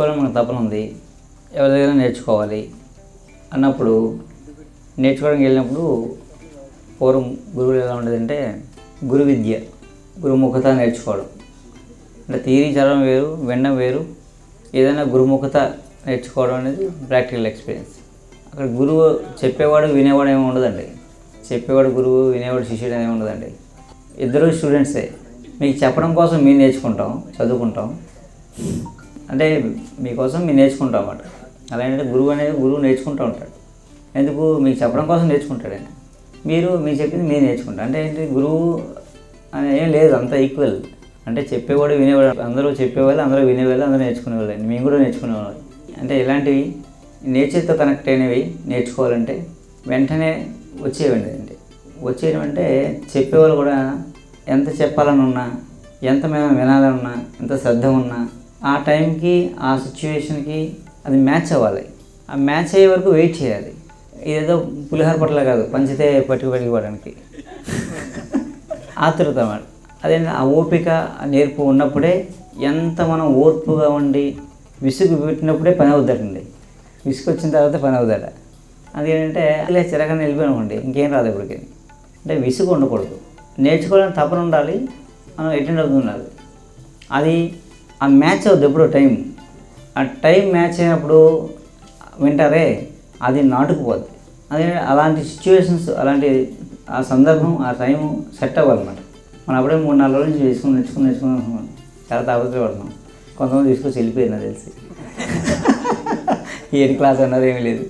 నేర్చుకోవాలని మనకు తపన ఉంది. ఎవరి దగ్గర నేర్చుకోవాలి అన్నప్పుడు నేర్చుకోవడానికి వెళ్ళినప్పుడు పూర్వం గురువులు ఎలా ఉండేదంటే గురు విద్య గురుముఖత నేర్చుకోవడం. అంటే థియరీ చదవడం వేరు వినడం వేరు. ఏదైనా గురుముఖత నేర్చుకోవడం అనేది ప్రాక్టికల్ ఎక్స్పీరియన్స్. అక్కడ గురువు చెప్పేవాడు వినేవాడు ఏమి ఉండదండి. చెప్పేవాడు గురువు వినేవాడు శిష్యుడు ఏమి ఉండదండి. ఇద్దరు స్టూడెంట్సే. మీకు చెప్పడం కోసం మేము నేర్చుకుంటాం చదువుకుంటాం. అంటే మీకోసం మీరు నేర్చుకుంటాం అన్నమాట. అలా ఏంటంటే గురువు అనేది గురువు నేర్చుకుంటూ ఉంటాడు. ఎందుకు? మీకు చెప్పడం కోసం నేర్చుకుంటాడు ఆయన. మీరు మీ చెప్పింది మీరు నేర్చుకుంటారు. అంటే ఏంటి? గురువు అని ఏం లేదు అంతా ఈక్వల్ అంటే చెప్పేవాడు వినేవాడు అందరూ చెప్పేవాళ్ళు అందరూ వినేవాళ్ళు అందరూ నేర్చుకునేవాళ్ళు మేము కూడా నేర్చుకునేవాళ్ళు. అంటే ఇలాంటివి నేచర్తో కనెక్ట్ అయినవి నేర్చుకోవాలంటే వెంటనే వచ్చేవండి. అంటే వచ్చేయడం అంటే చెప్పేవాళ్ళు కూడా ఎంత చెప్పాలని ఉన్నా ఎంత మేము వినాలని ఉన్నా ఎంత శ్రద్ధ ఉన్నా ఆ టైంకి ఆ సిచ్యువేషన్కి అది మ్యాచ్ అవ్వాలి. ఆ మ్యాచ్ అయ్యే వరకు వెయిట్ చేయాలి. ఇదేదో పులిహార పట్ల కాదు పంచితే పట్టుకు పట్టుకోవడానికి ఆతృత అన్నమాట. అదే ఆ ఓపిక నేర్పు ఉన్నప్పుడే ఎంత మనం ఓర్పుగా ఉండి విసుగు పెట్టినప్పుడే పని అవుతాడండి. విసుగు వచ్చిన తర్వాత పని అవుతాడ. అదేంటంటే ఇలా చిరకని వెళ్ళిపోయాను అనుకోండి ఇంకేం రాదు ఇప్పటికి. అంటే విసుగు ఉండకూడదు. నేర్చుకోవడానికి తపన ఉండాలి మనం అటెండ్ అవుతుండాలి అది ఆ మ్యాచ్ అవుద్ది ఎప్పుడు టైం. ఆ టైం మ్యాచ్ అయినప్పుడు వింటారే అది నాటుకుపోద్ది అదే అలాంటి సిచ్యువేషన్స్ అలాంటి ఆ సందర్భం ఆ టైం సెట్ అవ్వాలన్నమాట. మనం అప్పుడే మూడు నాలుగు రోజుల నుంచి నేర్చుకుని నేర్చుకుని నేర్చుకుని చాలా తాపత్రయ పడుతున్నాం కొంతమంది తీసుకొచ్చి వెళ్ళిపోయింది నాకు తెలిసి. ఏడు క్లాస్ అన్నది ఏమీ లేదు.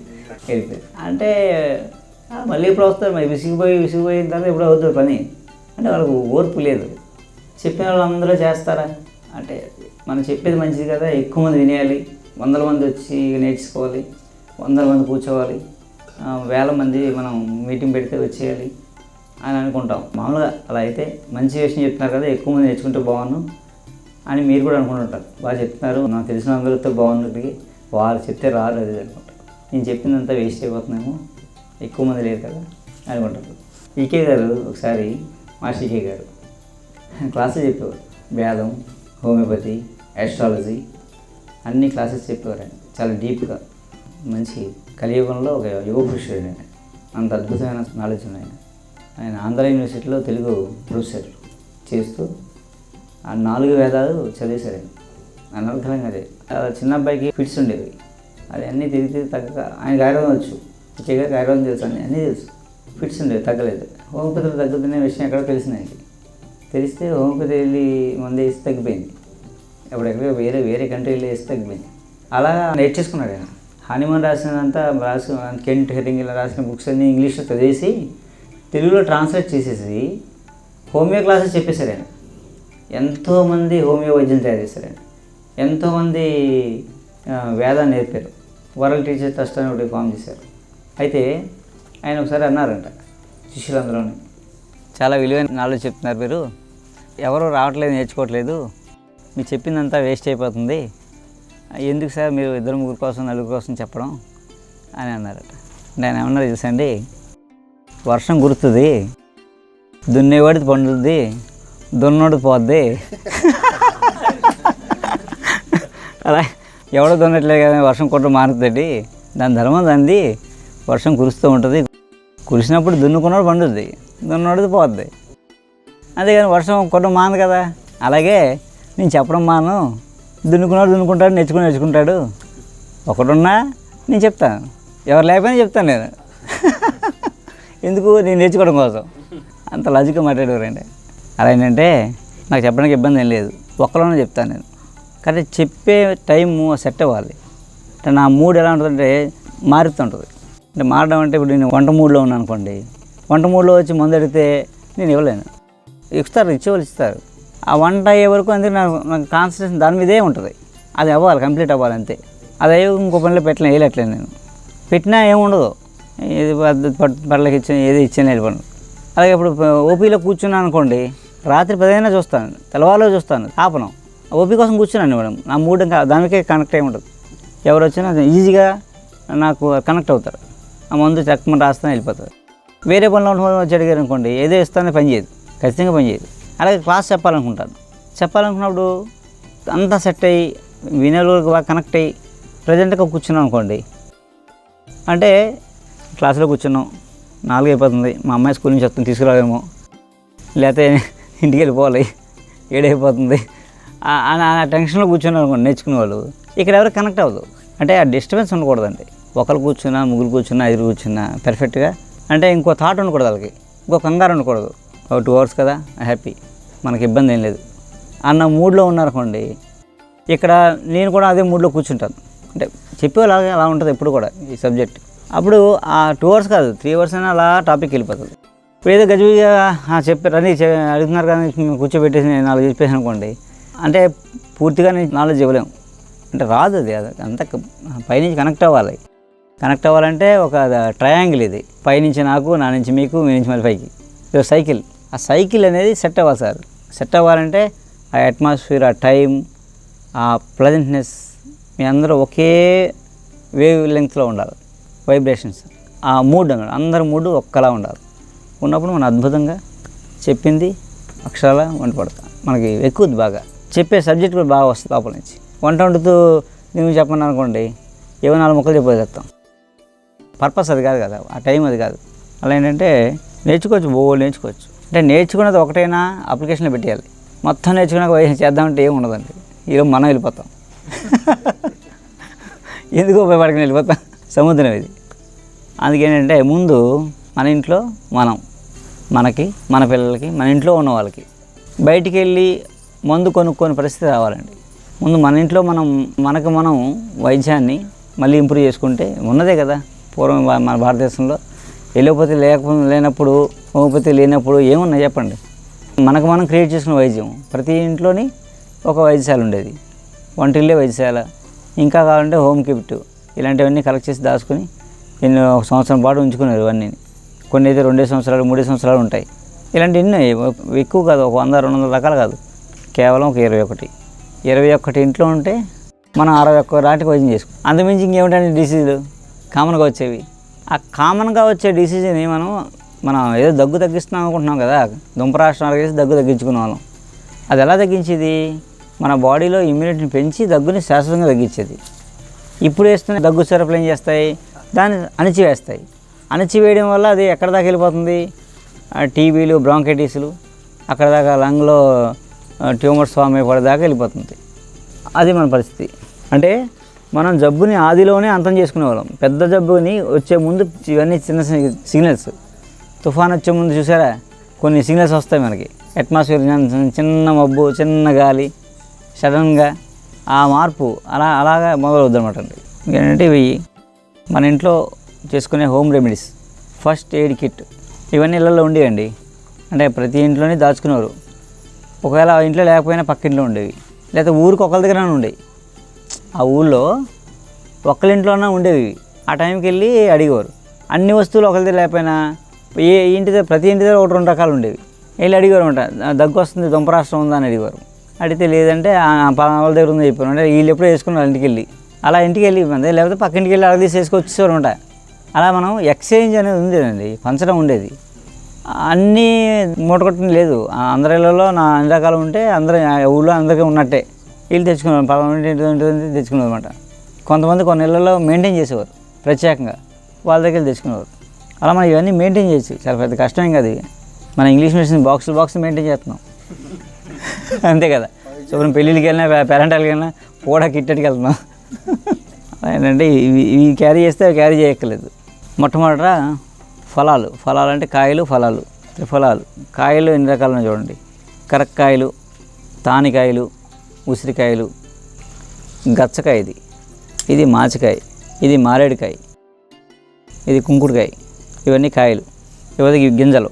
వెళ్ళిపోయి అంటే మళ్ళీ ఎప్పుడు వస్తారు? మరి విసిగిపోయి విసిగిపోయిన తర్వాత ఎప్పుడు అవుతుంది పని? అంటే వాళ్ళకు ఓర్పు లేదు. చెప్పిన వాళ్ళు అందరూ చేస్తారా? అంటే మనం చెప్పేది మంచిది కదా ఎక్కువ మంది వినేయాలి. వందల మంది వచ్చి నేర్చుకోవాలి. వందల మంది కూర్చోవాలి. వేల మంది మనం మీటింగ్ పెడితే వచ్చేయాలి అని అనుకుంటాం. మామూలుగా అలా అయితే మంచి విషయం చెప్తున్నారు కదా ఎక్కువ మంది నేర్చుకుంటే బాగున్నాను అని మీరు కూడా అనుకుంటుంటారు బాగా చెప్తున్నారు. నాకు తెలిసిన అందరితో బాగున్నట్టుగా వాళ్ళు చెప్తే రాదు అది అనుకుంటారు నేను చెప్పిందంతా వేస్ట్ అయిపోతున్నాము ఎక్కువ మంది లేరు కదా అనుకుంటారు ఈకే గారు ఒకసారి మాస్టర్ ఈకే గారు. క్లాసులు చెప్పేవారు. వేదం హోమియోపతి ఆస్ట్రాలజీ అన్ని క్లాసెస్ చెప్పేవారు. ఆయన చాలా డీప్గా మంచి కలియుగంలో ఒక యుగ పురుషుడు ఆయన. అంత అద్భుతమైన నాలెడ్జ్ ఉంది ఆయన. ఆయన ఆంధ్ర యూనివర్సిటీలో తెలుగు ప్రొఫెసర్ చేస్తూ ఆ నాలుగు వేదాలు చదివేశారు ఆయన. అనర్థంగా అదే. చిన్న అబ్బాయికి ఫిట్స్ ఉండేవి. అది అన్నీ తిరిగి తిరిగి తగ్గక ఆయనకి ఆయుర్వేదం వచ్చు ఇచ్చగా ఆయుర్వేదం తెలుసు. అన్నీ అన్నీ తెలుసు. ఫిట్స్ ఉండేవి తగ్గలేదు. హోమియోపతిలో తగ్గుతున్న విషయం ఎక్కడో తెలిసింది ఆయనకి. తెలిస్తే హోమియోపతి వెళ్ళి మంది వేసి తగ్గిపోయింది. ఎక్కడెక్కడ వేరే వేరే కంట్రీలో వేసి తగ్గిపోయింది. అలా నేర్చేసుకున్నాడు ఆయన. హనుమాన్ రాసినంతా రాసి కెంట్ హెరింగ్ ఇలా రాసిన బుక్స్ అన్ని ఇంగ్లీష్లో చదివేసి తెలుగులో ట్రాన్స్లేట్ చేసేసి హోమియో క్లాసెస్ చెప్పేశారు ఆయన. ఎంతోమంది హోమియో వైద్యం తయారు చేశారు ఆయన. ఎంతోమంది వేద వేదాన్ని నేర్పారు. వరల్డ్ టీచర్ ట్రస్ట్ అని ఒకటి ఫామ్ చేశారు. అయితే ఆయన ఒకసారి అన్నారంట శిష్యులందరూ చాలా విలువైన నాలెడ్జ్ చెప్తున్నారు మీరు. ఎవరు రావట్లేదు నేర్చుకోవట్లేదు. మీరు చెప్పిందంతా వేస్ట్ అయిపోతుంది. ఎందుకు సార్ మీరు ఇద్దరు ముగ్గురు కోసం నలుగురు కోసం చెప్పడం అని అన్నారట. నేను ఏమన్నా ఏమన్నారు తెలుసండి వర్షం గుర్తుంది దున్నేవాడిది పండుద్ది దున్నోడు పోద్ది. అలా ఎవడో దున్నట్లేదు కదా వర్షం కొట్టడం మారుతుంది దాని ధర్మం దాన్ని వర్షం కురుస్తూ ఉంటుంది. కురిసినప్పుడు దున్నుకున్నాడు పండుద్ది దున్నోడిది పోద్ది. అంతేగాని వర్షం కొట్టడం మానదు కదా. అలాగే నేను చెప్పడం మాను. దున్నుకున్నాడు దున్నుకుంటాడు నేర్చుకుని నేర్చుకుంటాడు. ఒకడున్నా నేను చెప్తాను ఎవరు లేకపోయినా చెప్తాను నేను. ఎందుకు? నేను నేర్చుకోవడం కోసం. అంత లాజిక్గా మాట్లాడేవారండి. అలా ఏంటంటే నాకు చెప్పడానికి ఇబ్బంది ఏం లేదు. ఒక్కలోనే చెప్తాను నేను. కానీ చెప్పే టైము సెట్ అవ్వాలి. అంటే నా మూడ్ ఎలా ఉంటుందంటే మారుతుంటుంది. అంటే మారడం అంటే ఇప్పుడు నేను వంట మూడ్లో ఉన్నాను అనుకోండి. వంట మూడ్లో వచ్చి మందు అడిగితే నేను ఇవ్వలేను. ఇస్తారు ఇచ్చేవాళ్ళు ఇస్తారు. ఆ వంట అయ్యే వరకు అందుకే నాకు నాకు కాన్సన్ట్రేషన్ దాని మీదే ఉంటుంది. అది అవ్వాలి కంప్లీట్ అవ్వాలి అంతే. అది అయ్యి ఇంకో పనిలో పెట్టలేను వేయలేట్లేదు నేను. పెట్టినా ఏముండదు. ఏది పద్ధతి ఇచ్చిన ఏది ఇచ్చిన వెళ్ళిపోను అలాగే ఇప్పుడు ఓపీలో కూర్చున్నాను అనుకోండి రాత్రి పదైనా చూస్తాను తెల్లవారులో చూస్తాను ఆపను. ఓపీ కోసం కూర్చున్నాను మేడం. నా మూడు దానికే కనెక్ట్ అయి ఉంటుంది ఎవరు వచ్చినా ఈజీగా నాకు కనెక్ట్ అవుతారు. ఆ మందు చక్కమని రాస్తాను వెళ్ళిపోతారు. వేరే పనిలో ఉన్న వచ్చి అడిగారు అనుకోండి ఏదో ఇస్తానే పని చేయదు. ఖచ్చితంగా పని చేయదు. అలాగే క్లాస్ చెప్పాలనుకుంటాను. చెప్పాలనుకున్నప్పుడు అంతా సెట్ అయ్యి వినేలోకి బాగా కనెక్ట్ అయ్యి ప్రజెంట్గా కూర్చున్నాం అనుకోండి. అంటే క్లాసులో కూర్చున్నాం నాలుగు అయిపోతుంది మా అమ్మాయి స్కూల్ నుంచి వస్తుంది తీసుకురాలేమో. లేకపోతే ఇంటికి వెళ్ళిపోవాలి ఏడైపోతుంది ఆ- టెన్షన్లో కూర్చున్నారు అనుకోండి నేర్చుకునే వాళ్ళు. ఇక్కడ ఎవరు కనెక్ట్ అవ్వదు. అంటే ఆ డిస్టర్బెన్స్ ఉండకూడదండి. ఒకరు కూర్చున్నా ముగ్గురు కూర్చున్నా ఐదుగురు కూర్చున్నా పెర్ఫెక్ట్గా అంటే ఇంకో థాట్ ఉండకూడదు వాళ్ళకి. ఇంకో కంగారు ఉండకూడదు. ఒక టూ అవర్స్ కదా హ్యాపీ మనకి ఇబ్బంది ఏం లేదు. అన్న మూడ్లో ఉన్నారనుకోండి ఇక్కడ నేను కూడా అదే మూడ్లో కూర్చుంటాను. అంటే చెప్పేలాగా అలా ఉంటుంది ఎప్పుడు కూడా ఈ సబ్జెక్ట్. అప్పుడు ఆ టూ అవర్స్ కాదు త్రీ అవర్స్ అయినా అలా టాపిక్ వెళ్ళిపోతుంది. ఇప్పుడు ఏదో గజిబిజిగా చెప్పారు అని అడుగుతున్నారు కానీ కూర్చోబెట్టేసి నేను నాలుగు చెప్పేసి అనుకోండి అంటే పూర్తిగా నేను నాలెడ్జ్ ఇవ్వలేము అంటే రాదు అది అది అంత పైనుంచి కనెక్ట్ అవ్వాలి. కనెక్ట్ అవ్వాలంటే ఒక ట్రయాంగిల్ ఇది. పైనుంచి నాకు నా నుంచి మీకు మీ నుంచి మళ్ళీ పైకి. సైకిల్. ఆ సైకిల్ అనేది సెట్ అవ్వాలి సార్. సెట్ అవ్వాలంటే ఆ అట్మాస్ఫియర్ ఆ టైం ఆ ప్లజెంట్నెస్ మీ అందరూ ఒకే వేవ్ లెంగ్త్లో ఉండాలి. వైబ్రేషన్స్. ఆ మూడ్ అన్నాడు అందరి మూడ్ ఒక్కలా ఉండాలి. ఉన్నప్పుడు మనం అద్భుతంగా చెప్పింది అక్షరాల వంట పడతాం మనకి ఎక్కువది బాగా. చెప్పే సబ్జెక్ట్ కూడా బాగా వస్తుంది లోపల నుంచి. వంట వండుతూ నేను చెప్పను అనుకోండి ఏవో నాలుగు మొక్కలు చెప్పేస్తాం పర్పస్ అది కాదు కదా ఆ టైం అది కాదు. అలా ఏంటంటే నేర్చుకోవచ్చు ఓ నేర్చుకోవచ్చు. అంటే నేర్చుకున్నది ఒకటైనా అప్లికేషన్లో పెట్టేయాలి. మొత్తం నేర్చుకున్నాక వయసు చేద్దామంటే ఏం ఉండదండి. ఈరోజు మనం వెళ్ళిపోతాం. ఎందుకు ఉపయోగపడకుండా వెళ్ళిపోతాం? సముద్రం ఇది. అందుకేంటంటే ముందు మన ఇంట్లో మనం మనకి మన పిల్లలకి మన ఇంట్లో ఉన్న వాళ్ళకి బయటికి వెళ్ళి మందు కొనుక్కొని పరిస్థితి రావాలండి. ముందు మన ఇంట్లో మనం మనకు మనం వైద్యాన్ని మళ్ళీ ఇంప్రూవ్ చేసుకుంటే ఉన్నదే కదా. పూర్వం మన భారతదేశంలో ఎలోపతి లేకపోతే లేనప్పుడు హోమియోపతి లేనప్పుడు ఏమున్నాయి చెప్పండి. మనకు మనం క్రియేట్ చేసుకున్న వైద్యం ప్రతి ఇంట్లోని ఒక వైద్యశాల ఉండేది. వంటిల్లే వైద్యశాల. ఇంకా కావాలంటే హోమ్ కిట్ ఇలాంటివన్నీ కలెక్ట్ చేసి దాచుకొని ఎన్నో ఒక సంవత్సరం పాటు ఉంచుకున్నారు ఇవన్నీ. కొన్ని అయితే రెండే సంవత్సరాలు మూడే సంవత్సరాలు ఉంటాయి. ఇలాంటి ఎన్నో ఎక్కువ కాదు ఒక వంద రెండు వందల రకాలు కాదు. కేవలం ఒక ఇరవై ఒకటి. ఇరవై ఒక్కటి ఇంట్లో ఉంటే మనం అరవై ఒక్క రాటికి వైద్యం చేసుకో. అందుమించి ఇంకేమిటంటే డిసీజులు కామన్గా వచ్చేవి. ఆ కామన్గా వచ్చే డిసీజుని మనం మనం ఏదో దగ్గు తగ్గిస్తున్నాం అనుకుంటున్నాం కదా దుంపరాష్ట్రాలు వేసి దగ్గు తగ్గించుకునే వాళ్ళం. అది ఎలా తగ్గించేది? మన బాడీలో ఇమ్యూనిటీని పెంచి దగ్గుని శాశ్వతంగా తగ్గించేది. ఇప్పుడు వేస్తున్న దగ్గు సిరప్లు ఏం చేస్తాయి? దాన్ని అణిచివేస్తాయి. అణిచివేయడం వల్ల అది ఎక్కడ దాకా వెళ్ళిపోతుంది? టీబీలు బ్రాంకైటిస్లు అక్కడ దాకా లంగ్లో ట్యూమర్స్ ఫామ్ అయిపోయేదాకా వెళ్ళిపోతుంది. అది మన పరిస్థితి. అంటే మనం జబ్బుని ఆదిలోనే అంతం చేసుకునేవాళ్ళం. పెద్ద జబ్బుని వచ్చే ముందు ఇవన్నీ చిన్న సిగ్నల్స్ తుఫాన్ వచ్చే ముందు చూసారా? కొన్ని సిగ్నల్స్ వస్తాయి మనకి. అట్మాస్ఫియర్ చిన్న మబ్బు చిన్న గాలి సడన్గా ఆ మార్పు అలా అలాగా మొదలవుద్ది అనమాట అండి. ఏంటంటే ఇవి మన ఇంట్లో చేసుకునే home remedies first aid kit ఇవన్నీ ఇళ్ళల్లో ఉండేవండి అంటే ప్రతి ఇంట్లోనే దాచుకునేవారు. ఒకవేళ ఆ ఇంట్లో లేకపోయినా పక్కింట్లో ఉండేవి. లేకపోతే ఊరికి ఒకరి దగ్గర ఉండేవి. ఆ ఊళ్ళో ఒక్కరింట్లోనే ఉండేవి. ఆ టైంకి వెళ్ళి అడిగేవారు. అన్ని వస్తువులు ఒకరి దగ్గర లేకపోయినా ఏ ఇంటి దగ్గర ప్రతి ఇంటి దగ్గర ఒకటి రెండు రకాలు ఉండేవి. వెళ్ళి అడిగారు అంట దగ్గు వస్తుంది దుంపరాష్ట్రం ఉందా? అని అడిగేవారు. అడిగితే లేదంటే పలానా వాళ్ళ దగ్గర ఉంది చెప్పారు. అంటే వీళ్ళు ఎప్పుడో వేసుకున్నారు ఇంటికి వెళ్ళి అలా ఇంటికి వెళ్ళి ఇబ్బంది లేకపోతే పక్కింటికి వెళ్ళి అలా తీసి వేసుకొచ్చేవారు అనమాట. అలా మనం ఎక్స్చేంజ్ అనేది ఉండేదండి పంచడం ఉండేది. అన్నీ మూటగొట్టడం లేదు. ఆ అందరి ఇళ్ళలో నా అన్ని రకాలు ఉంటే అందరి ఊళ్ళో అందరికీ ఉన్నట్టే. వీళ్ళు తెచ్చుకున్నారు పలానా తెచ్చుకున్నారు అనమాట. కొంతమంది కొన్ని ఇళ్ళలో మెయింటైన్ చేసేవారు ప్రత్యేకంగా. వాళ్ళ దగ్గర తెచ్చుకునేవారు. అలా మనం ఇవన్నీ మెయింటైన్ చేయొచ్చు. చాలా పెద్ద కష్టమేం కాదు మన English medicine box box maintain చేస్తున్నాం. అంతే కదా. సో మనం పెళ్ళిళ్ళకి వెళ్ళినా పేరెంటాలకి వెళ్ళినా కూడా కిట్టడికి వెళ్తున్నాం. ఏంటంటే ఇవి ఇవి క్యారీ చేస్తే అవి క్యారీ చేయక్కర్లేదు. మొట్టమొదట ఫలాలు. ఫలాలు అంటే కాయలు ఫలాలు. త్రిఫలాలు. కాయలు ఎన్ని రకాలను చూడండి. కరక్కాయలు తానికాయలు ఉసిరికాయలు గచ్చకాయ ఇది. ఇది మాచికాయ. ఇది మారేడుకాయ. ఇది కుంకుడుకాయ. ఇవన్నీ కాయలు. ఇవన్నీ గింజలు.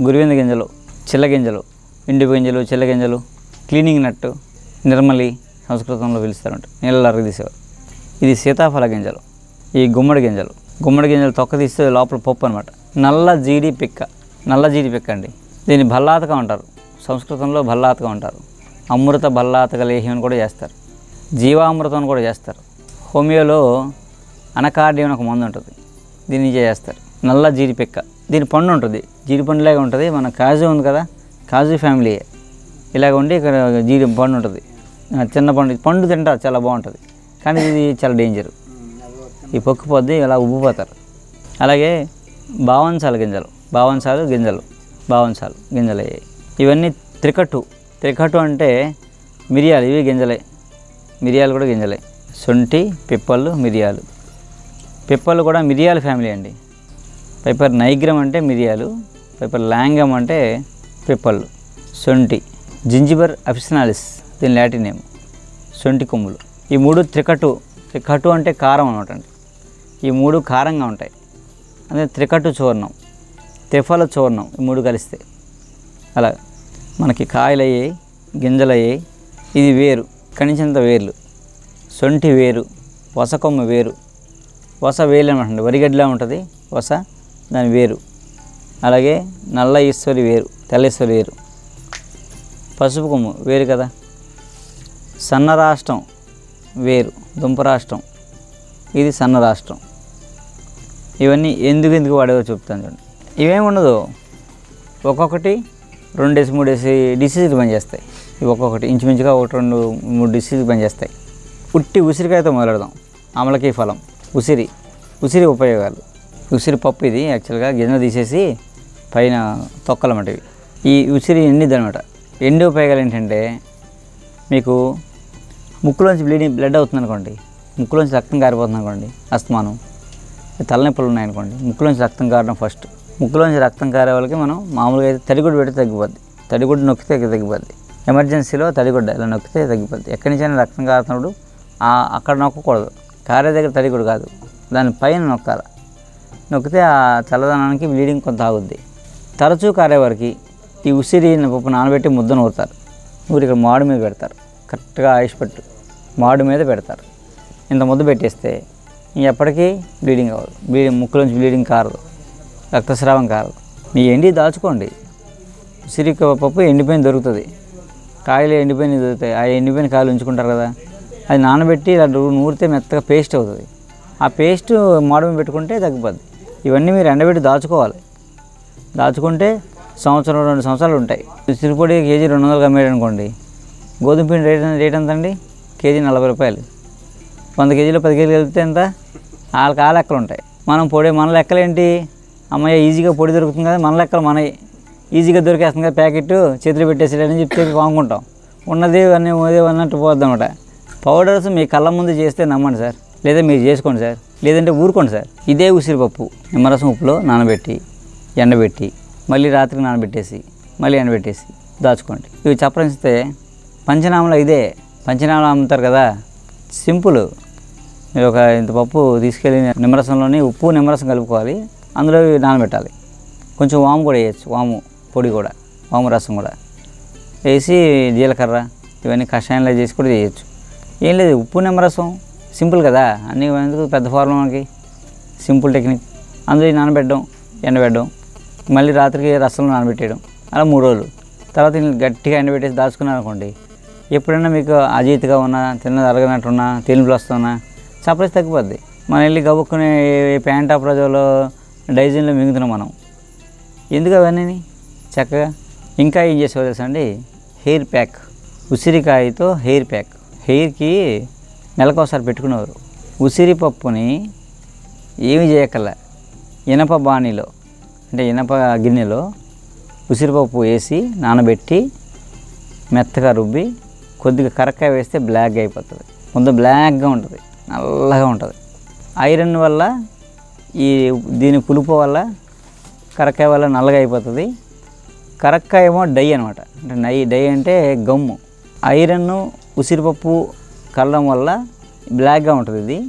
గురివింద గింజలు చిల్ల గింజలు ఎండు గింజలు చిల్ల గింజలు క్లీనింగ్ నట్టు నిర్మలి సంస్కృతంలో పిలుస్తారంట. నీళ్ళలో అరగదీసేవారు ఇది సీతాఫల గింజలు. ఈ గుమ్మడి గింజలు. గుమ్మడి గింజలు తొక్క తీస్తే లోపల పప్పు అనమాట నల్ల జీడి పిక్క. నల్ల జీడి పిక్క అండి. దీన్ని భల్లాతకం అంటారు. సంస్కృతంలో భల్లాతకం అంటారు. అమృత భల్లాతక లేహ్యం కూడా చేస్తారు. జీవామృతం కూడా చేస్తారు. హోమియోలో అనకార్డియం ఒక మందు ఉంటుంది. దీన్ని చేస్తారు. నల్ల జీడిపిక్క. దీని పండు ఉంటుంది. జీడిపండులాగా ఉంటుంది. మన కాజు ఉంది కదా కాజు ఫ్యామిలీ ఇలాగ ఉండి ఇక్కడ జీడి పండు ఉంటుంది. చిన్న పండు పండు తింటారు చాలా బాగుంటుంది. కానీ ఇది చాలా డేంజర్ ఈ పొక్కిపోద్ది ఇలా ఉబ్బిపోతారు అలాగే బావంసాలు గింజలు బావంసాలు గింజలు బావంసాలు గింజలు అయ్యాయి. ఇవన్నీ త్రికట్టు. త్రికట్టు అంటే మిరియాలు ఇవి గింజలే. మిరియాలు కూడా గింజలే. శొంఠి పిప్పళ్ళు మిరియాలు. పిప్పళ్ళు కూడా మిరియాల ఫ్యామిలీ అండి. పేపర్ నైగ్రం అంటే మిరియాలు పేపర్ లాంగం అంటే పిప్పళ్ళు సొంటి జింజిబర్ అఫిసినాలిస్ దీని లాటిన్ నేమ్. సొంటి కొమ్ములు. ఈ మూడు త్రికటు త్రికటు అంటే కారం అనమాట అండి ఈ మూడు కారంగా ఉంటాయి. అదే త్రికటు చూర్ణం త్రిఫల చూర్ణం ఈ మూడు కలిస్తే. అలా మనకి కాయలు అయ్యాయి గింజలు అయ్యాయి ఇది వేరు కణించినంత వేర్లు. సొంటి వేరు వసకొమ్మ వేరు. వస వేలు అనమాట వరిగడ్డిలా ఉంటుంది. వస దాని వేరు. అలాగే నల్ల ఈశ్వరి వేరు తెల్లేశ్వరి వేరు. పసుపు కొమ్ము వేరు కదా? సన్న రాష్ట్రం వేరు దుంప రాష్ట్రం. ఇది సన్న రాష్ట్రం. ఇవన్నీ ఎందుకు ఎందుకు వాడేవో చెప్తాను చూడండి. ఇవేమి ఉండదు ఒక్కొక్కటి రెండేసి మూడేసి డిసీజులు పనిచేస్తాయి. ఇవి ఒక్కొక్కటి ఇంచుమించుగా ఒకటి రెండు మూడు డిసీజులు పనిచేస్తాయి. ఉట్టి ఉసిరికాయతో మొదలెడదాం. అమలకి ఫలం. ఉసిరి. ఉసిరి ఉపయోగాలు. ఉసిరి పప్పు ఇది యాక్చువల్గా గింజ తీసేసి పైన తొక్కలన్నమాట ఇవి. ఈ ఉసిరి ఎండిది అనమాట ఎండి ఉపయోగాలు ఏంటంటే మీకు ముక్కులోంచి బ్లీడింగ్ బ్లడ్ అవుతుంది అనుకోండి ముక్కులోంచి రక్తం కారిపోతుంది అనుకోండి అస్తమానం తలనొప్పులు ఉన్నాయనుకోండి ముక్కులోంచి రక్తం కారడం ఫస్ట్ ముక్కులోంచి రక్తం కారే వాళ్ళకి మనం మామూలుగా అయితే తడిగుడ్డు పెడితే తగ్గిపోద్ది. తడిగుడ్డు నొక్కితే తగ్గిపోద్ది. ఎమర్జెన్సీలో తడిగుడ్డ ఇలా నొక్కితే తగ్గిపోద్ది. ఎక్కడి నుంచైనా రక్తం కారుతున్నప్పుడు అక్కడ నొక్కకూడదు. కారే దగ్గర తడిగుడు కాదు. దాని పైన నొక్కాలి. నొక్కితే ఆ చల్లదనానికి బ్లీడింగ్ కొంత ఆగుద్ది. తరచూ కారేవారికి ఈ ఉసిరి పప్పు నానబెట్టి ముద్ద నూరుతారు. ఊరి ఇక్కడ మాడు మీద పెడతారు. కరెక్ట్గా ఆయుష్ పట్టు. మాడు మీద పెడతారు. ఇంత ముద్ద పెట్టేస్తే ఎప్పటికీ బ్లీడింగ్ అవ్వదు. బ్లీడింగ్ ముక్కులోంచి బ్లీడింగ్ కారదు. రక్తస్రావం కారదు. మీ ఎండి దాచుకోండి. ఉసిరి పప్పు ఎండిపోయిన దొరుకుతుంది. కాయలు ఎండిపోయినవి దొరుకుతాయి. ఆ ఎండిపోయిన కాయలు ఉంచుకుంటారు కదా. అది నానబెట్టి ఇలా నూరితే మెత్తగా పేస్ట్ అవుతుంది. ఆ పేస్ట్ మాడు మీద పెట్టుకుంటే తగ్గిపోద్ది. ఇవన్నీ మీరు ఎండబెట్టి దాచుకోవాలి. దాచుకుంటే సంవత్సరం రెండు సంవత్సరాలు ఉంటాయి. సిరిపొడి కేజీ రెండు వందలు అమ్మేడు అనుకోండి. గోధుమ పిండి రేట్ రేట్ ఎంత అండి కేజీ నలభై రూపాయలు. వంద కేజీలు పది కేజీలు వెళ్తే ఎంత? వాళ్ళకి ఆ లెక్కలు ఉంటాయి. మనం పొడి మన లెక్కలు ఏంటి అమ్మయ్య ఈజీగా పొడి దొరుకుతుంది కదా మన లెక్కలు మనవి ఈజీగా దొరికేస్తుంది కదా ప్యాకెట్ చేతులు పెట్టేసేటని చెప్పి వాముకుంటాం ఉన్నది అన్నీ ఉన్నది అన్నట్టు పోద్ది పౌడర్స్ మీ కళ్ళ ముందు చేస్తే నమ్మండి సార్. లేదా మీరు చేసుకోండి సార్. లేదంటే ఊరుకోండి సార్. ఇదే ఉసిరిపప్పు. నిమ్మరసం ఉప్పులో నానబెట్టి ఎండబెట్టి మళ్ళీ రాత్రికి నానబెట్టేసి మళ్ళీ ఎండబెట్టేసి దాచుకోండి. ఇవి చప్పరిస్తే పంచనామలో ఇదే. పంచనామలు అమ్ముతారు కదా సింపుల్. మీరు ఒక ఇంత పప్పు తీసుకెళ్ళి నిమ్మరసంలోని ఉప్పు నిమ్మరసం కలుపుకోవాలి. అందులో నానబెట్టాలి. కొంచెం వాము కూడా వేయచ్చు. వాము పొడి కూడా వాము రసం కూడా. వేసి జీలకర్ర ఇవన్నీ కషాయంలో చేసి కూడా చేయొచ్చు. ఏం లేదు ఉప్పు నిమ్మరసం సింపుల్ కదా. అన్నీ ఎందుకు? పెద్ద ఫార్ములా మనకి. Simple technique. అందులో నానబెట్టడం ఎండబెట్టడం మళ్ళీ రాత్రికి రసంలో నానబెట్టేయడం. అలా మూడు రోజులు. తర్వాత గట్టిగా ఎండబెట్టేసి దాచుకున్నారు అనుకోండి ఎప్పుడైనా మీకు అజీతిగా ఉన్నా తిన్నది అరగనట్టున్నా తేలిపులు వస్తున్నా సప్రెస్ తగ్గిపోద్ది. మనం వెళ్ళి గబుక్కుని ప్యాంట్ అప్రజలో డైజన్లో మింగుతున్నాం మనం. ఎందుకు అవన్నీ చక్కగా. ఇంకా ఏం చేసేవారు తెలుసా అండి? Hair pack. ఉసిరికాయతో hair pack. హెయిర్కి నెలకోసారి పెట్టుకునేవారు. ఉసిరిపప్పుని ఏమి చేయకల ఇనప బాణీలో అంటే ఇనప గిన్నెలో ఉసిరిపప్పు వేసి నానబెట్టి మెత్తగా రుబ్బి కొద్దిగా కరక్కాయ వేస్తే బ్లాక్ అయిపోతుంది. ముందు బ్లాక్గా ఉంటుంది నల్లగా ఉంటుంది. ఐరన్ వల్ల ఈ దీని పులుపు వల్ల కరక్కాయ వల్ల నల్లగా అయిపోతుంది. కరక్కాయ ఏమో డై అనమాట. అంటే నై డై అంటే గమ్ము. ఐరన్ ఉసిరిపప్పు కలడం వల్ల బ్లాక్గా ఉంటుంది ఇది.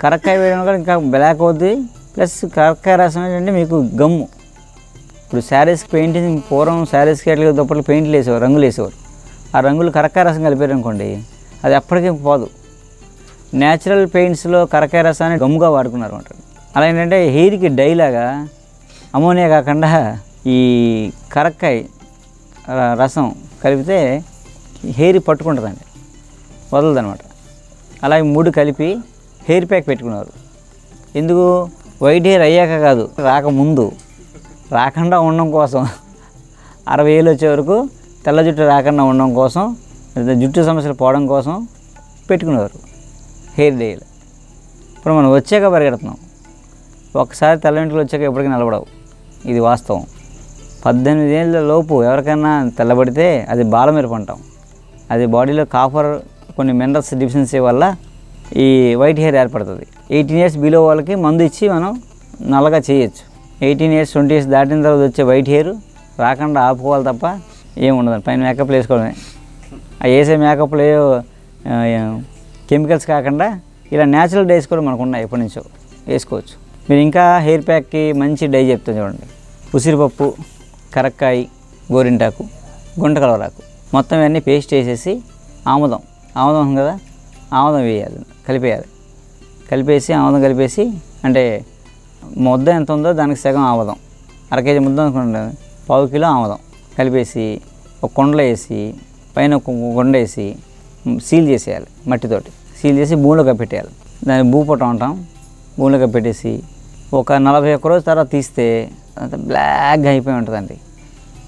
కరక్కాయ వేయడం కూడా ఇంకా బ్లాక్ అవుద్ది. ప్లస్ కరక్కాయ రసం ఏంటంటే మీకు గమ్ము. ఇప్పుడు శారీస్కి పెయింటింగ్ పూర్వం శారీస్కి అట్లా దుప్పట్లు పెయింట్లు వేసేవారు రంగులు వేసేవారు. ఆ రంగులు కరక్కాయ రసం కలిపారు అనుకోండి అది ఎప్పటికీ పోదు. న్యాచురల్ పెయింట్స్లో కరక్కాయ రసాన్ని గమ్ముగా వాడుకున్నారు అంటారు. అలా ఏంటంటే హెయిర్కి డైలాగా అమోనియా కాకుండా ఈ కరక్కాయ రసం కలిపితే హెయిర్ పట్టుకుంటుందండి. వదలదనమాట అలాగే మూడు కలిపి హెయిర్ ప్యాక్ పెట్టుకున్నారు. ఎందుకు? వైట్ హెయిర్ అయ్యాక కాదు రాకముందు రాకుండా ఉండడం కోసం. అరవై ఏళ్ళు వచ్చే వరకు తెల్ల జుట్టు రాకుండా ఉండడం కోసం లేదా జుట్టు సమస్యలు పోవడం కోసం పెట్టుకునేవారు హెయిర్ డేలు. ఇప్పుడు మనం వచ్చాక పరిగెడుతున్నాం. ఒకసారి తెల్ల వెంట్రుకలు వచ్చాక ఎప్పటికీ నిలబడవు. ఇది వాస్తవం. పద్దెనిమిది ఏళ్ళ లోపు ఎవరికైనా తెల్లబడితే అది బాలమిరప అంటాం అది బాడీలో కాపర్ కొన్ని మినరల్స్ డిఫిషియన్సీ వల్ల ఈ వైట్ హెయిర్ ఏర్పడుతుంది. ఎయిటీన్ ఇయర్స్ బిలో వాళ్ళకి మందు ఇచ్చి మనం నల్లగా చేయొచ్చు. ఎయిటీన్ ఇయర్స్ ట్వంటీ ఇయర్స్ దాటిన తర్వాత వచ్చే వైట్ హెయిర్ రాకుండా ఆపుకోవాలి తప్ప ఏముండదు పైన మేకప్లు వేసుకోవడమే. ఆ వేసే మేకప్లు ఏవో, కెమికల్స్ కాకుండా ఇలా న్యాచురల్ డైస్ కూడా మనకు ఉన్నాయి ఎప్పటి నుంచో వేసుకోవచ్చు. మీరు ఇంకా హెయిర్ ప్యాక్కి మంచి డై చెప్తాను చూడండి. ఉసిరిపప్పు కరక్కాయి గోరింటాకు గుంటకలవరాకు మొత్తం ఇవన్నీ పేస్ట్ చేసేసి ఆముదం. ఆముదం ఉంది కదా? ఆముదం వేయాలి కలిపేయాలి. కలిపేసి ఆముదం కలిపేసి అంటే ముద్ద ఎంత ఉందో దానికి సగం ఆముదం. అర కేజీ ముద్ద అనుకోండి పావు కిలో ఆముదం. కలిపేసి ఒక కొండలో వేసి పైన ఒక కొండ వేసి సీల్ చేసేయాలి మట్టితోటి. సీల్ చేసి భూమిలో కప్పెట్టేయాలి. దాన్ని భూపటం అంటాం. భూమిలో కప్పెట్టేసి ఒక నలభై ఒక్క రోజు తర్వాత తీస్తే అంత బ్లాక్గా అయిపోయి ఉంటుందండి.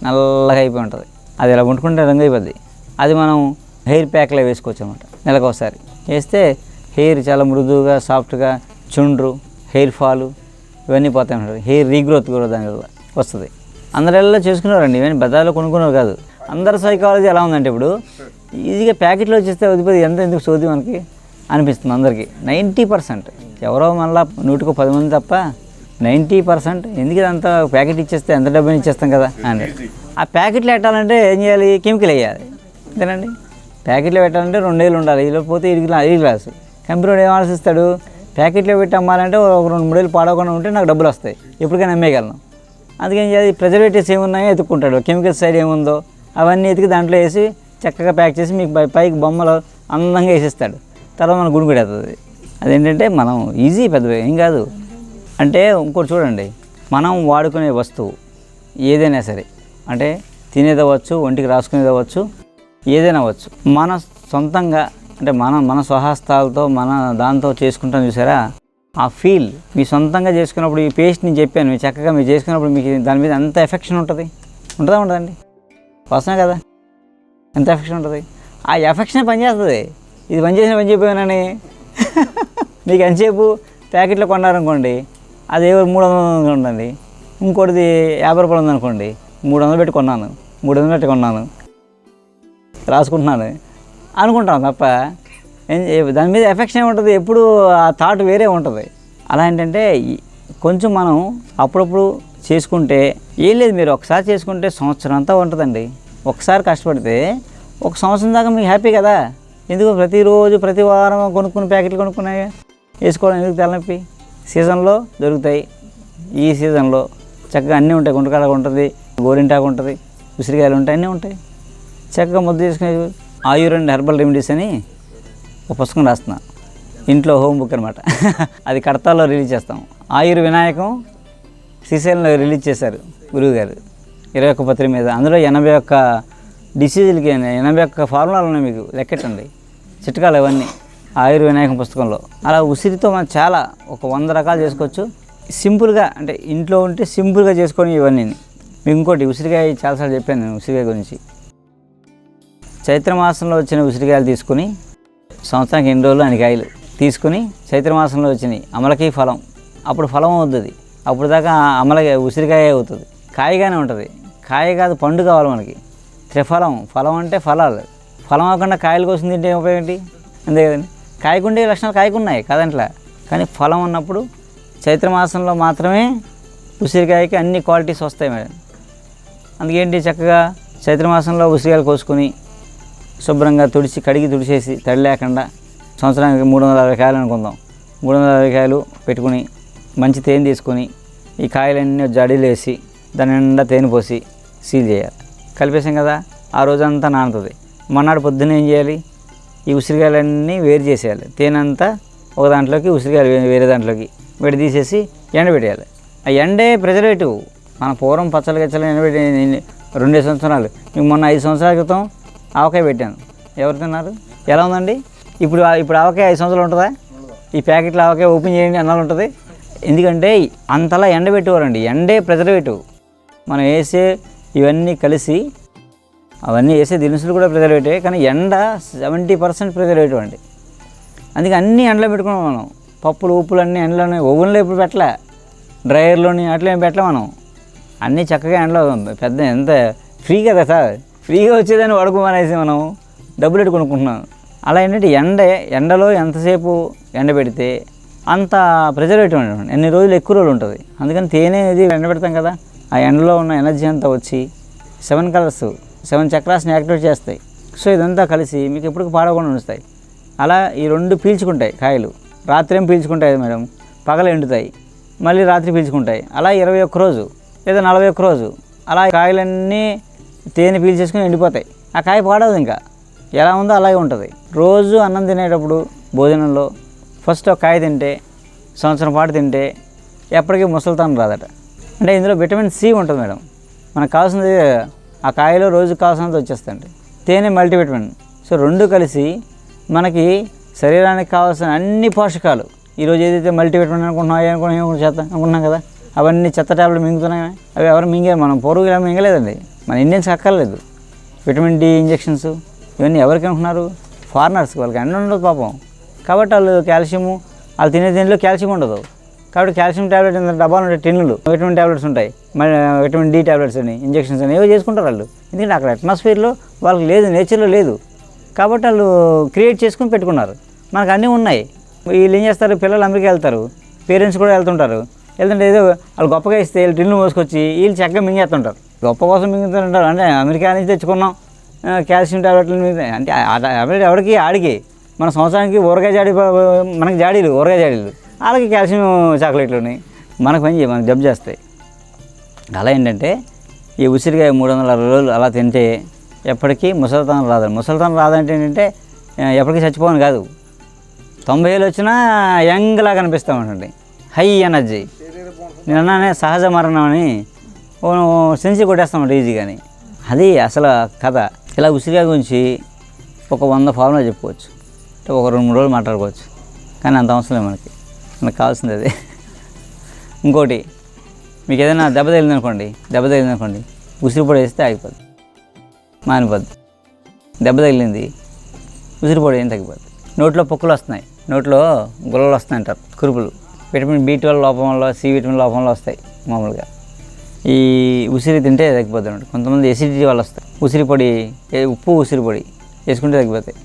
నల్లగా అయిపోయి ఉంటుంది. అది ఇలా వండుకుంటే రంగు అయిపోద్ది. అది మనం హెయిర్ ప్యాక్లో వేసుకోవచ్చు అనమాట నెలకు ఒకసారి. వేస్తే హెయిర్ చాలా మృదువుగా సాఫ్ట్గా చుండ్రు హెయిర్ ఫాలు ఇవన్నీ పోతాయి ఉంటాయి హెయిర్ రీగ్రోత్ కూడా దానివల్ల వస్తుంది. అందరిలో చేసుకున్నారండి ఇవన్నీ బజార్లో కొనుక్కున్నారు కాదు. అందరి సైకాలజీ ఎలా ఉందంటే ఇప్పుడు ఈజీగా ప్యాకెట్లో వచ్చేస్తే వదిలిపోయి ఎంత ఎందుకు చోది మనకి అనిపిస్తుంది అందరికీ. Ninety percent. ఎవరో మళ్ళా నూటికి పది మంది తప్ప నైంటీ పర్సెంట్. ఎందుకు ఇదంతా ప్యాకెట్ ఇచ్చేస్తే ఎంత డబ్బుని ఇచ్చేస్తాం కదా అని. ఆ ప్యాకెట్లు పెట్టాలంటే ఏం చేయాలి? కెమికల్ వేయాలి. అంతేనండి? ప్యాకెట్లో పెట్టాలంటే రెండేళ్ళు ఉండాలి. ఇలా పోతే ఇది ఐదు గ్లాసు కంపెనీలో ఏం ఆలోచిస్తాడు ప్యాకెట్లో పెట్టి అమ్మాలంటే ఒక రెండు మూడేళ్ళు పాడవకుండా ఉంటే నాకు డబ్బులు వస్తాయి. ఎప్పటికైనా అమ్మేయగలను. అందుకని చేయాలి ప్రిజర్వేటివ్స్ ఏమున్నాయో ఎత్తుక్కుంటాడు. కెమికల్ సైడ్ ఏముందో అవన్నీ ఎతికి దాంట్లో వేసి చక్కగా ప్యాక్ చేసి మీకు పై- పైకి బొమ్మలు అందంగా వేసిస్తాడు. తర్వాత మన గుడి గుడిపెడుతుంది అదేంటంటే మనం ఈజీ పెద్ద ఏం కాదు. అంటే ఇంకోటి చూడండి. మనం వాడుకునే వస్తువు ఏదైనా సరే. అంటే తినేది అవ్వచ్చు ఒంటికి రాసుకునేది అవ్వచ్చు. ఏదైనా అవ్వచ్చు. మన సొంతంగా అంటే మన మన స్వహస్తాలతో మన దాంతో చేసుకుంటాం చూసారా? ఆ ఫీల్ మీ సొంతంగా చేసుకున్నప్పుడు ఈ పేస్ట్ నేను చెప్పాను మీరు చక్కగా మీరు చేసుకున్నప్పుడు మీకు దాని మీద ఎంత ఎఫెక్షన్ ఉంటుంది? ఉంటుందా ఉండదండి వస్తున్నాయి కదా? ఎంత ఎఫెక్షన్ ఉంటుంది? ఆ ఎఫెక్షన్ పనిచేస్తుంది. ఇది పనిచేసిన పని చెప్పానని మీకు ఎంతసేపు ప్యాకెట్లో కొన్నారనుకోండి అది ఏవో మూడు వందలు ఉండండి ఇంకోటిది యాభై రూపాయలు ఉందనుకోండి మూడు వందలు పెట్టి కొన్నాను మూడు వందలు పెట్టి కొన్నాను. రాసుకుంటున్నాను. అనుకుంటాం తప్ప దాని మీద ఎఫెక్షన్ ఏముంటుంది? ఎప్పుడు ఆ థాట్ వేరే ఉంటుంది. అలా ఏంటంటే కొంచెం మనం అప్పుడప్పుడు చేసుకుంటే ఏం లేదు మీరు ఒకసారి చేసుకుంటే సంవత్సరం అంతా ఉంటుందండి. ఒకసారి కష్టపడితే ఒక సంవత్సరం దాకా మీకు హ్యాపీ కదా? ఎందుకు ప్రతిరోజు ప్రతి వారం కొనుక్కుని ప్యాకెట్లు కొనుక్కున్నాయి వేసుకోవడం ఎందుకు తలనొప్పి? సీజన్లో దొరుకుతాయి. ఈ సీజన్లో చక్కగా అన్నీ ఉంటాయి. గుంటకాడ ఉంటుంది గోరింటాకు ఉంటుంది ఉసిరికాయలు ఉంటాయి అన్నీ ఉంటాయి. చక్కగా ముద్ద చేసుకునే ఆయుర్ అండ్ హెర్బల్ రెమెడీస్ అని ఒక పుస్తకం రాస్తున్నా. ఇంట్లో హోమ్ బుక్ అనమాట అది కడతాలో రిలీజ్ చేస్తాం. ఆయుర్ వినాయకం శ్రీశైలంలో రిలీజ్ చేశారు గురువుగారు. ఇరవై ఒక్క పత్రిక మీద. అందులో ఎనభై ఒక్క డిసీజులకి ఎనభై ఒక్క ఫార్ములాలు ఉన్నాయి మీకు లెక్కటండి చిట్కాలు ఇవన్నీ ఆయుర్ వినాయకం పుస్తకంలో. అలా ఉసిరితో మనం చాలా ఒక వంద రకాలు చేసుకోవచ్చు. సింపుల్గా అంటే ఇంట్లో ఉంటే సింపుల్గా చేసుకొని ఇవన్నీ మీకు ఇంకోటి ఉసిరికాయ చాలాసార్లు చెప్పాను నేను ఉసిరికాయ గురించి. చైత్ర మాసంలో వచ్చిన ఉసిరికాయలు తీసుకుని సంవత్సరానికి ఎన్ని రోజులు అన్ని కాయలు తీసుకుని చైత్ర మాసంలో వచ్చినాయి అమలకి ఫలం. అప్పుడు ఫలం అవుతుంది. అప్పుడు దాకా అమలకి ఉసిరికాయ అవుతుంది. కాయగానే ఉంటుంది. కాయ కాదు పండు కావాలి మనకి. త్రిఫలం. ఫలం అంటే ఫలాలు. ఫలం అవ్వకుండా కాయలు కోసం తింటే ఉపయోగం ఏంటి? అంతే కదండి. కాయకుండే లక్షణాలు కాయకున్నాయి కదంట్లా. కానీ ఫలం ఉన్నప్పుడు చైత్ర మాసంలో మాత్రమే ఉసిరికాయకి అన్ని క్వాలిటీస్ వస్తాయి మేడం. అందుకేంటి చక్కగా చైత్రమాసంలో ఉసిరికాయలు కోసుకుని శుభ్రంగా తుడిచి కడిగి తుడిచేసి తడి లేకుండా సంవత్సరానికి మూడు వందల అరవై కాయలు అనుకుందాం. మూడు వందల అరవై కాయలు పెట్టుకుని మంచి తేనె తీసుకొని ఈ కాయలన్నీ జాడీలు వేసి దాని నిండా తేనె పోసి సీల్ చేయాలి. కలిపేసాం కదా ఆ రోజంతా నానుతుంది. మన్నాడు పొద్దున్న ఏం చేయాలి? ఈ ఉసిరికాయలన్నీ వేరు చేసేయాలి. తేనె అంతా ఒక దాంట్లోకి ఉసిరికాయలు వేరే దాంట్లోకి విడి తీసేసి ఎండబెట్టేయాలి ఆ ఎండే ప్రిజర్వేటివ్ మన పూర్వం పచ్చలు గచ్చలు ఎండబెట్టి రెండే సంవత్సరాలు. మొన్న ఐదు సంవత్సరాల క్రితం ఆవకాయ పెట్టాను. ఎవరు తిన్నారు? ఎలా ఉందండి? ఇప్పుడు ఇప్పుడు ఆవకాయ ఐదు సంవత్సరాలు ఉంటుందా? ఈ ప్యాకెట్లో ఆవకాయ ఓపెన్ చేయండి అన్నాలు ఉంటుంది. ఎందుకంటే అంతలా ఎండబెట్టేవారండి. ఎండే ప్రిజర్వేటివ్ మనం వేసే ఇవన్నీ కలిసి అవన్నీ వేసే దినుసులు కూడా ప్రిజర్వేటివే కానీ ఎండ సెవెంటీ పర్సెంట్ ప్రిజర్వేటివ్ అండి. అందుకే అన్నీ ఎండలో పెట్టుకున్నాం మనం. పప్పులు ఉప్పులు అన్నీ ఎండలోనే ఓవెన్లో ఎప్పుడు పెట్టలే. డ్రైయర్లోని అట్లా ఏం పెట్టలే మనం. అన్నీ చక్కగా ఎండలో పెద్ద ఎంత ఫ్రీ కదా సార్. ఫ్రీగా వచ్చేదాన్ని వాడుకోమనేసి మనం డబ్బులు పెట్టి కొనుక్కుంటున్నాం. అలా ఏంటంటే ఎండ ఎండలో ఎంతసేపు ఎండ పెడితే అంత ప్రిజర్వేటివ్ అండి ఎన్ని రోజులు ఎక్కువ రోజులు ఉంటుంది. అందుకని తేనె ఇది ఎండ పెడతాం కదా ఆ ఎండలో ఉన్న ఎనర్జీ అంతా వచ్చి సెవెన్ కలర్స్ సెవెన్ చక్రాస్ని యాక్టివేట్ చేస్తాయి. సో ఇదంతా కలిసి మీకు ఎప్పుడు పాడకుండా ఉంచుతాయి. అలా ఈ రెండు పీల్చుకుంటాయి కాయలు. రాత్రి ఏం పీల్చుకుంటాయి మేడం? పగలు ఎండుతాయి. మళ్ళీ రాత్రి పీల్చుకుంటాయి. అలా ఇరవై ఒక్క రోజు లేదా నలభై ఒక్క రోజు. అలా కాయలన్నీ తేనె పీల్చేసుకుని ఎండిపోతాయి. ఆ కాయ పాడదు ఇంకా. ఎలా ఉందో అలాగే ఉంటుంది. రోజు అన్నం తినేటప్పుడు భోజనంలో ఫస్ట్ ఒక కాయ తింటే సంవత్సరం పాటు తింటే ఎప్పటికీ ముసలితనం రాదట. అంటే ఇందులో విటమిన్ సి ఉంటుంది మేడం. మనకు కావాల్సింది ఆ కాయలో రోజు కావాల్సినంత వచ్చేస్తుంది తేనె మల్టీవిటమిన్. సో రెండు కలిసి మనకి శరీరానికి కావాల్సిన అన్ని పోషకాలు ఈరోజు ఏదైతే మల్టీవిటమిన్ అనుకుంటున్నాం అవి అనుకున్నాం చేత చెత్త అనుకుంటున్నాం కదా అవన్నీ చెత్త ట్యాబ్లెట్ మింగుతున్నాయి. అవి ఎవరు మింగే మనం పూర్వీకులు మింగలేదండి. మన ఇండియన్స్ అక్కర్లేదు. విటమిన్ డి ఇంజెక్షన్స్ ఇవన్నీ ఎవరికి అంటున్నారు? ఫారినర్స్కి వాళ్ళకి. ఎండ ఉండదు పాపం. కాబట్టి వాళ్ళు కాల్షియము వాళ్ళు తినే దీనిలో కాల్షియం ఉండదు. కాబట్టి కాల్షియం ట్యాబ్లెట్ డబ్బాలు ఉంటాయి టిన్నులు విటమిన్ ట్యాబ్లెట్స్ ఉంటాయి. విటమిన్ డి ట్యాబ్లెట్స్ అని ఇంజెక్షన్స్ అని ఏవో చేసుకుంటారు వాళ్ళు. ఎందుకంటే అక్కడ అట్మాస్ఫియర్లో వాళ్ళకి లేదు నేచర్లో లేదు. కాబట్టి వాళ్ళు క్రియేట్ చేసుకుని పెట్టుకున్నారు. మనకు అన్నీ ఉన్నాయి. వీళ్ళు ఏం చేస్తారు? పిల్లలు అమెరికా వెళ్తారు. పేరెంట్స్ కూడా వెళ్తుంటారు. వెళ్తుంటే ఏదో వాళ్ళు గొప్పగా ఇస్తే వీళ్ళు టిన్ను మోసుకొచ్చి వీళ్ళు చక్కగా మింగేస్తుంటారు. గొప్ప కోసం మింగుతుంటారు అంటే అమెరికా నుంచి తెచ్చుకున్నాం కాల్షియం టాబ్లెట్లు మీద- అంటే ఆ టాబ్లెట్ ఎవరికి ఆడికి. మన సంవత్సరానికి ఊరగాయ జాడి మనకి జాడీలు ఊరగాయ జాడీలు. వాళ్ళకి కాల్షియం చాక్లెట్లు ఉన్నాయి. మనకు పని చేయ మనకు జబ్బు చేస్తాయి. అలా ఏంటంటే ఈ ఉసిరికాయ మూడు వందల అరవై రోజులు అలా తింటే ఎప్పటికీ ముసలితనం రాదు. ముసలితనం రాదంటే ఏంటంటే ఎప్పటికీ చచ్చిపోవని కాదు. తొంభై ఏళ్ళు వచ్చినా యంగ్లా కనిపిస్తామంటండి హై ఎనర్జీ. నేను అన్నానే సహజ మరణం అని ఓ సెంచి కొట్టేస్తామంట ఈజీగాని. అది అసలు కథ. ఇలా ఉసిరికాయ గురించి ఒక వంద ఫార్ములా చెప్పుకోవచ్చు. అంటే ఒక రెండు మూడు రోజులు మాట్లాడుకోవచ్చు. కానీ అంత అవసరం లేదు మనకి. మనకు కావాల్సింది అదే. ఇంకోటి మీకు ఏదైనా దెబ్బ తగిలిందనుకోండి దెబ్బ తగిలిందనుకోండి ఉసిరి పొడి వేస్తే ఆగిపోద్ది. మానిపోద్ది. దెబ్బ తగిలింది ఉసిరి పొడి ఏం తగ్గిపోద్ది. నోట్లో పొక్కులు వస్తున్నాయి. నోట్లో గుల్లలు వస్తాయంటారు కురుపులు. విటమిన్ బి ట్వెల్వ్ లోపం వల్ల సి విటమిన్ లోపం వల్ల వస్తాయి మామూలుగా. ఈ ఉసిరి తింటే తగ్గిపోద్ది కొంతమంది ఎసిడిటీ వాళ్ళు వస్తారు. ఉసిరి పొడి ఉప్పు ఉసిరి పొడి వేసుకుంటే తగ్గిపోతాయి.